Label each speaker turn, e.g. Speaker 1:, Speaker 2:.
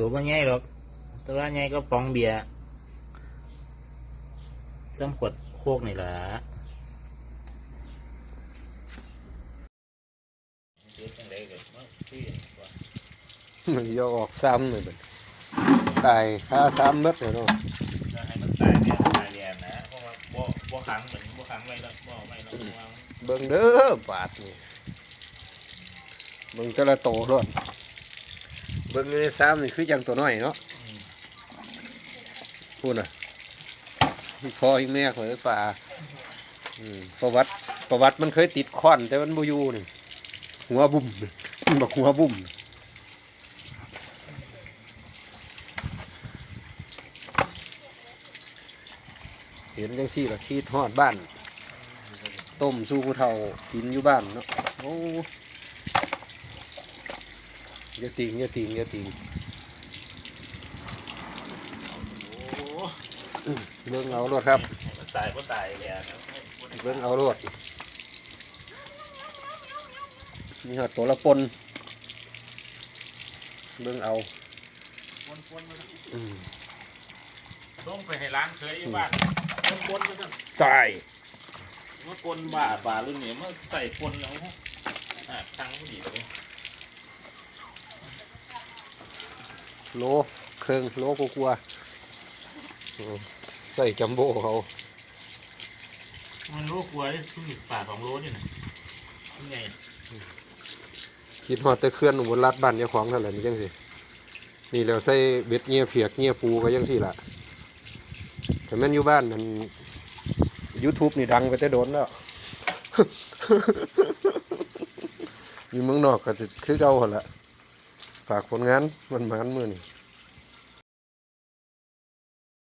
Speaker 1: ตัวบ่ใหญ่หรอกตัวใหญ่ก็ปองเบียร์ซ้ำขวดโคกนี่แหละเฮ็ดจังไดก็มาคุยกันดีกว่า
Speaker 2: มันยกออกซ้ำเลยบัดตายค่าซ้ำเบิดเลยเนาะ
Speaker 1: จะให้มันตายเนี่ยตายเรียนนะเพราะว่าบ่บ่ขังเหมือนบ่ขังไว้แล้วบ่เอาไว้แล้วเพราะว่ามัน
Speaker 2: เบิ่งเด้อบาทนี่เบิ่งแต่ละโตรอดเบิ่งอยู่ในซ้ำนี่คือจังตัวน้อยเนาะพูดน่ะพ่ออีแม่ของไอ้ป่าอืมประวัติประวัติมันเคยติดค้อน แต่มันบ่อยู่นี่หัวบุ่มมันบอกหัวบุ่มเห็นจังซี่ละขี้ทอดบ้าน ต้มสู้ผู้เฒ่ากินอยู่บ้านเนาะโอ้ ยาติงอยาติงอยาติง
Speaker 1: โอ้
Speaker 2: เบิ่งเอารถครับ
Speaker 1: ให้มันตายบ่ตายเรียนนะบ่ได้
Speaker 2: เบิ่งเอารถมีหอดตัวละปนเบิ่งเอา
Speaker 1: ปนๆมา
Speaker 2: อืม
Speaker 1: ส่งไปให้ร้านเคยอยู่บ้านปนๆมาซั่น
Speaker 2: ตาย
Speaker 1: เมื่อปนบ้าป่ารุ่นนี้เมื่อใส่ปนแล้วอ่าทางผู้หญิงเลย
Speaker 2: โลเครื่องโลกกลัวๆอืมใส่จัมโบ้เขา
Speaker 1: มันรู้กลัวที่ผู้หญิงป่าของรู้นี่นะนี่ไง
Speaker 2: คิดฮอดแต่เคลื่อนอุบลรัดบ้านเจ้าของเท่าไหร่นี่จังสินี่แล้วใส่เบ็ดเงี้ยเพียกเงี้ยปูก็ยังสิล่ะแต่แม่นอยู่บ้านนั่น YouTube นี่ดังไปแต่โดนแล้วอยู่เมืองนอกก็จะคือเก่าหั่นละ ฝากผลงานมันมานมือนี่